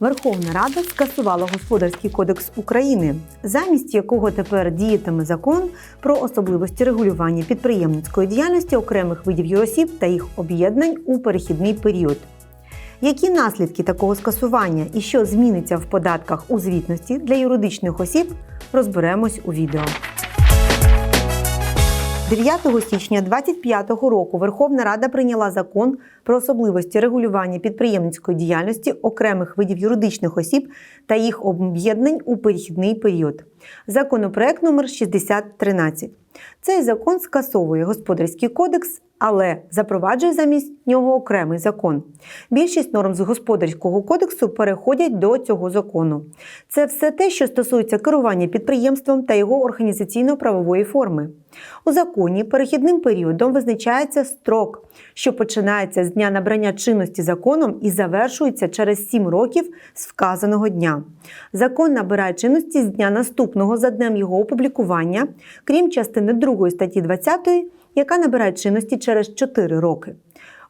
Верховна Рада скасувала Господарський кодекс України, замість якого тепер діятиме закон про особливості регулювання підприємницької діяльності окремих видів юросіб та їх об'єднань у перехідний період. Які наслідки такого скасування і що зміниться в податках у звітності для юридичних осіб, розберемось у відео. 9 січня 2025 року Верховна Рада прийняла закон про особливості регулювання підприємницької діяльності окремих видів юридичних осіб та їх об'єднань у перехідний період. Законопроект номер 6013. Цей закон скасовує господарський кодекс, але запроваджує замість нього окремий закон. Більшість норм з господарського кодексу переходять до цього закону. Це все те, що стосується керування підприємством та його організаційно-правової форми. У законі перехідним періодом визначається строк, що починається з дня набрання чинності законом і завершується через 7 років з вказаного дня. Закон набирає чинності з дня наступного за днем його опублікування, крім частини 2 статті 20, яка набирає чинності через 4 роки.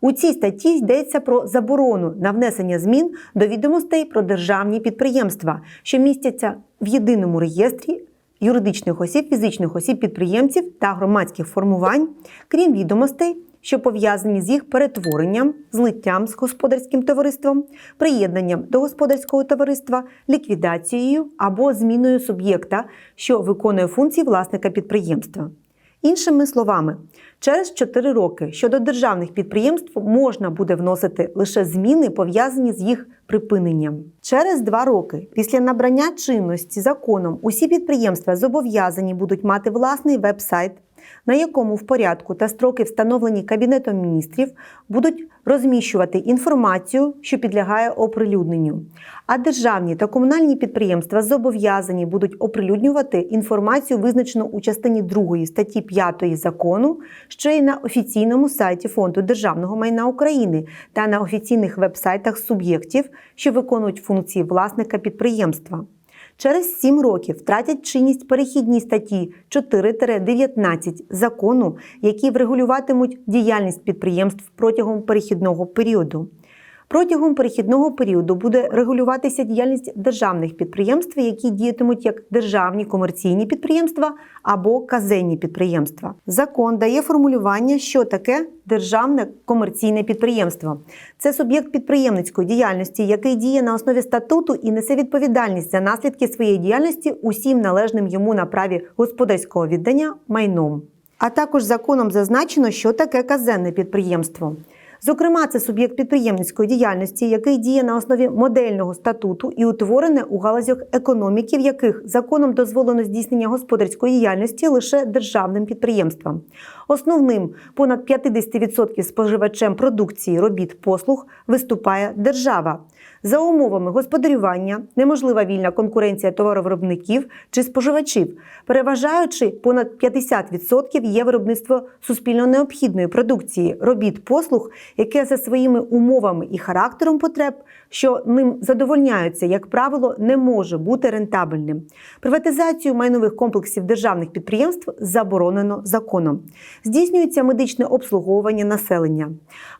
У цій статті йдеться про заборону на внесення змін до відомостей про державні підприємства, що містяться в єдиному реєстрі юридичних осіб, фізичних осіб, підприємців та громадських формувань, крім відомостей, що пов'язані з їх перетворенням, злиттям з господарським товариством, приєднанням до господарського товариства, ліквідацією або зміною суб'єкта, що виконує функції власника підприємства. Іншими словами, через 4 роки щодо державних підприємств можна буде вносити лише зміни, пов'язані з їх припиненням. Через 2 роки після набрання чинності законом усі підприємства зобов'язані будуть мати власний веб-сайт, на якому в порядку та строки, встановлені Кабінетом міністрів, будуть розміщувати інформацію, що підлягає оприлюдненню. А державні та комунальні підприємства зобов'язані будуть оприлюднювати інформацію, визначену у частині 2 статті 5 закону, що є на офіційному сайті Фонду державного майна України та на офіційних веб-сайтах суб'єктів, що виконують функції власника підприємства. Через 7 років втратять чинність перехідні статті 4-19 закону, які врегулюватимуть діяльність підприємств протягом перехідного періоду. Протягом перехідного періоду буде регулюватися діяльність державних підприємств, які діятимуть як державні комерційні підприємства або казенні підприємства. Закон дає формулювання, що таке державне комерційне підприємство. Це суб'єкт підприємницької діяльності, який діє на основі статуту і несе відповідальність за наслідки своєї діяльності усім належним йому на праві господарського віддання майном. А також законом зазначено, що таке казенне підприємство. Зокрема, це суб'єкт підприємницької діяльності, який діє на основі модельного статуту і утворене у галузях економіки, в яких законом дозволено здійснення господарської діяльності лише державним підприємствам. Основним понад 50% споживачем продукції робіт послуг виступає держава. За умовами господарювання неможлива вільна конкуренція товаровиробників чи споживачів, переважаючи понад 50% є виробництво суспільно необхідної продукції, робіт послуг, яке за своїми умовами і характером потреб, що ним задовольняються, як правило, не може бути рентабельним. Приватизацію майнових комплексів державних підприємств заборонено законом. Здійснюється медичне обслуговування населення.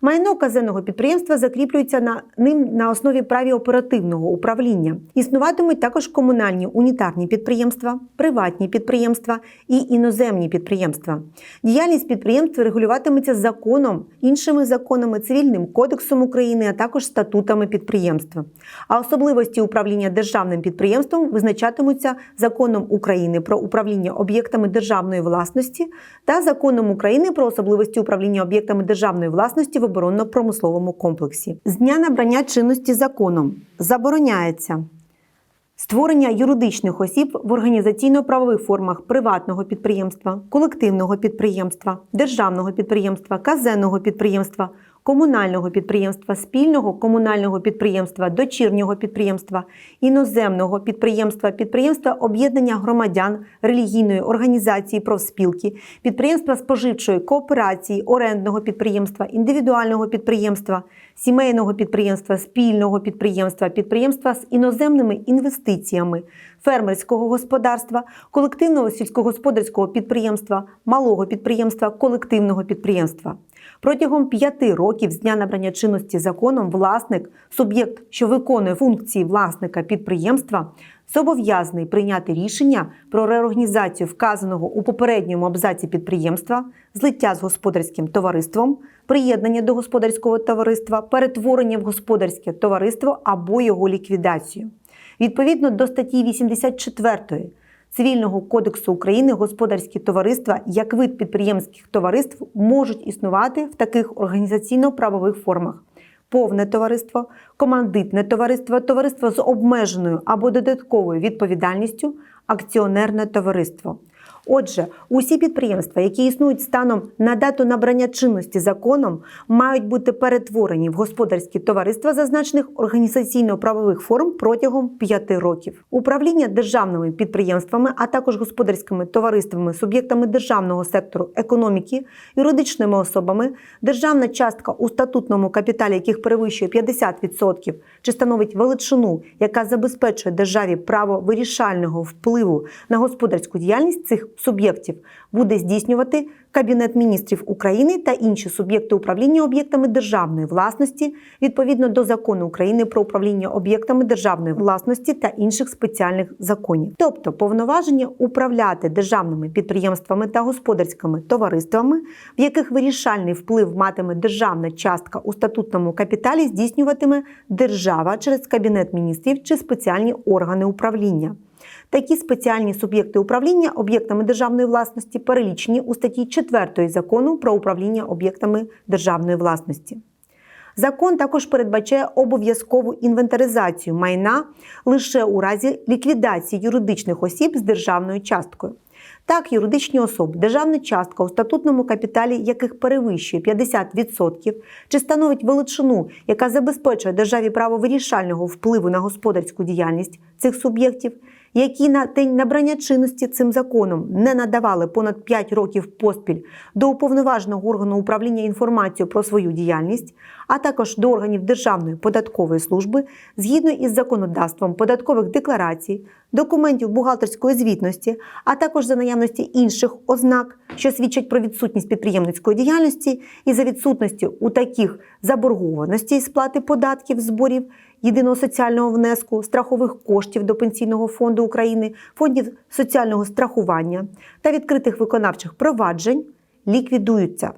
Майно казенного підприємства закріплюється на ним на основі праві оперативного управління. Існуватимуть також комунальні унітарні підприємства, приватні підприємства і іноземні підприємства. Діяльність підприємств регулюватиметься законом, іншими законами, цивільним кодексом України, а також статутами підприємства. А особливості управління державним підприємством визначатимуться законом України про управління об'єктами державної власності та законом України про особливості управління об'єктами державної власності в оборонно-промисловому комплексі. З дня набрання чинності законом забороняється створення юридичних осіб в організаційно-правових формах приватного підприємства, колективного підприємства, державного підприємства, казенного підприємства, комунального підприємства, спільного комунального підприємства, дочірнього підприємства, іноземного підприємства, підприємства об'єднання громадян, релігійної організації профспілки, підприємства споживчої кооперації, орендного підприємства, індивідуального підприємства, сімейного підприємства, спільного підприємства, підприємства з іноземними інвестиціями, фермерського господарства, колективного сільськогосподарського підприємства, малого підприємства, колективного підприємства. Протягом п'яти років з дня набрання чинності законом власник, суб'єкт, що виконує функції власника підприємства, зобов'язаний прийняти рішення про реорганізацію вказаного у попередньому абзаці підприємства, злиття з господарським товариством, приєднання до господарського товариства, перетворення в господарське товариство або його ліквідацію. Відповідно до статті 84 Цивільного кодексу України господарські товариства як вид підприємських товариств можуть існувати в таких організаційно-правових формах: повне товариство, командитне товариство, товариство з обмеженою або додатковою відповідальністю, акціонерне товариство. Отже, усі підприємства, які існують станом на дату набрання чинності законом, мають бути перетворені в господарські товариства зазначених організаційно-правових форм протягом 5 років. Управління державними підприємствами, а також господарськими товариствами, суб'єктами державного сектору економіки, юридичними особами, державна частка у статутному капіталі, яких перевищує 50% чи становить величину, яка забезпечує державі право вирішального впливу на господарську діяльність цих суб'єктів буде здійснювати Кабінет міністрів України та інші суб'єкти управління об'єктами державної власності відповідно до закону України про управління об'єктами державної власності та інших спеціальних законів. Тобто повноваження управляти державними підприємствами та господарськими товариствами, в яких вирішальний вплив матиме державна частка у статутному капіталі, здійснюватиме держава через Кабінет міністрів чи спеціальні органи управління. Такі спеціальні суб'єкти управління об'єктами державної власності перелічені у статті 4 закону про управління об'єктами державної власності. Закон також передбачає обов'язкову інвентаризацію майна лише у разі ліквідації юридичних осіб з державною часткою. Так, юридичні особи, державна частка у статутному капіталі яких перевищує 50% чи становить величину, яка забезпечує державі право вирішального впливу на господарську діяльність цих суб'єктів, які на день набрання чинності цим законом не надавали понад 5 років поспіль до уповноваженого органу управління інформацією про свою діяльність, а також до органів Державної податкової служби згідно із законодавством податкових декларацій, документів бухгалтерської звітності, а також за наявності інших ознак, що свідчать про відсутність підприємницької діяльності і за відсутності у таких заборгованостей сплати податків, зборів, єдиного соціального внеску, страхових коштів до Пенсійного фонду України, фондів соціального страхування та відкритих виконавчих проваджень ліквідуються.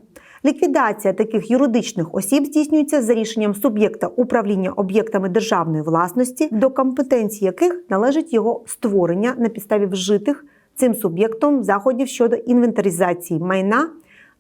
Ліквідація таких юридичних осіб здійснюється за рішенням суб'єкта управління об'єктами державної власності, до компетенції яких належить його створення на підставі вжитих цим суб'єктом заходів щодо інвентаризації майна,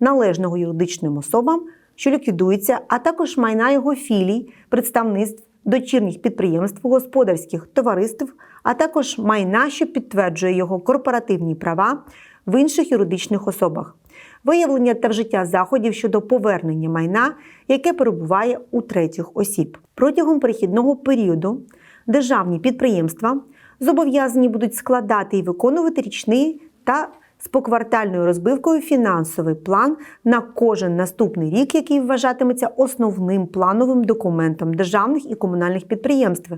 належного юридичним особам, що ліквідується, а також майна його філій, представництв, дочірніх підприємств, господарських товариств, а також майна, що підтверджує його корпоративні права в інших юридичних особах виявлення та вжиття заходів щодо повернення майна, яке перебуває у третіх осіб. Протягом перехідного періоду державні підприємства зобов'язані будуть складати і виконувати річний та з поквартальною розбивкою фінансовий план на кожен наступний рік, який вважатиметься основним плановим документом державних і комунальних підприємств,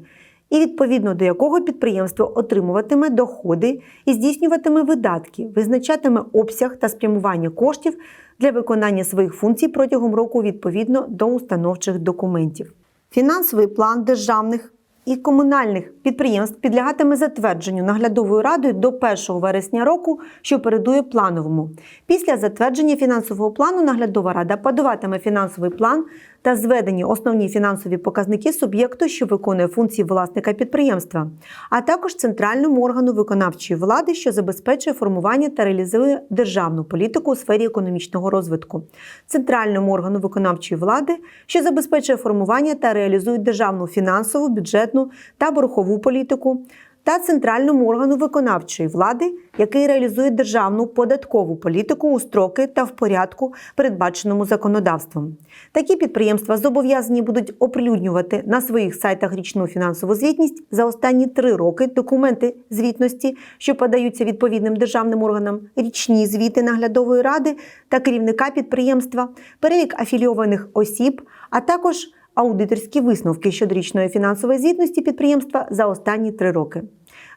і відповідно до якого підприємство отримуватиме доходи і здійснюватиме видатки, визначатиме обсяг та спрямування коштів для виконання своїх функцій протягом року відповідно до установчих документів. Фінансовий план державних і комунальних підприємств підлягатиме затвердженню наглядовою радою до 1 вересня року, що передує плановому. Після затвердження фінансового плану наглядова рада подаватиме фінансовий план та зведені основні фінансові показники суб'єкту, що виконує функції власника підприємства, а також центральному органу виконавчої влади, що забезпечує формування та реалізує державну політику у сфері економічного розвитку, центральному органу виконавчої влади, що забезпечує формування та реалізує державну фінансову, бюджетну та боргову політику та центральному органу виконавчої влади, який реалізує державну податкову політику у строки та в порядку, передбаченому законодавством. Такі підприємства зобов'язані будуть оприлюднювати на своїх сайтах річну фінансову звітність за останні три роки документи звітності, що подаються відповідним державним органам, річні звіти наглядової ради та керівника підприємства, перелік афілійованих осіб, а також аудиторські висновки щодо річної фінансової звітності підприємства за останні три роки.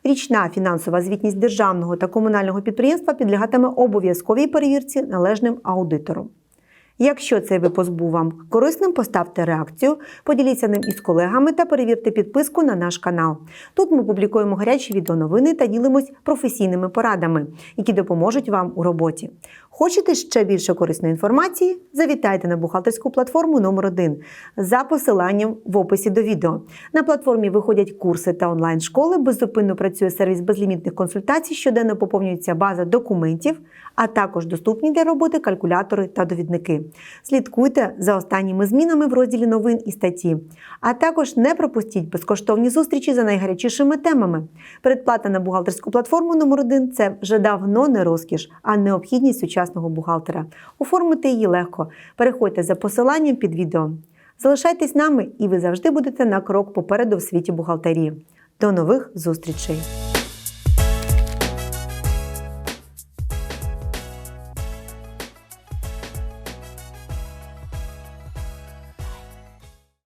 Річна фінансова звітність державного та комунального підприємства підлягатиме обов'язковій перевірці належним аудитором. Якщо цей випуск був вам корисним, поставте реакцію, поділіться ним із колегами та перевірте підписку на наш канал. Тут ми публікуємо гарячі відеоновини та ділимось професійними порадами, які допоможуть вам у роботі. Хочете ще більше корисної інформації? Завітайте на бухгалтерську платформу номер 1 за посиланням в описі до відео. На платформі виходять курси та онлайн-школи, беззупинно працює сервіс безлімітних консультацій, щоденно поповнюється база документів, а також доступні для роботи калькулятори та довідники. Слідкуйте за останніми змінами в розділі новин і статті. А також не пропустіть безкоштовні зустрічі за найгарячішими темами. Передплата на бухгалтерську платформу номер 1 це вже давно не розкіш, а необхідність сучасного бухгалтера. Оформити її легко. Переходьте за посиланням під відео. Залишайтесь нами, і ви завжди будете на крок попереду в світі бухгалтерії. До нових зустрічей!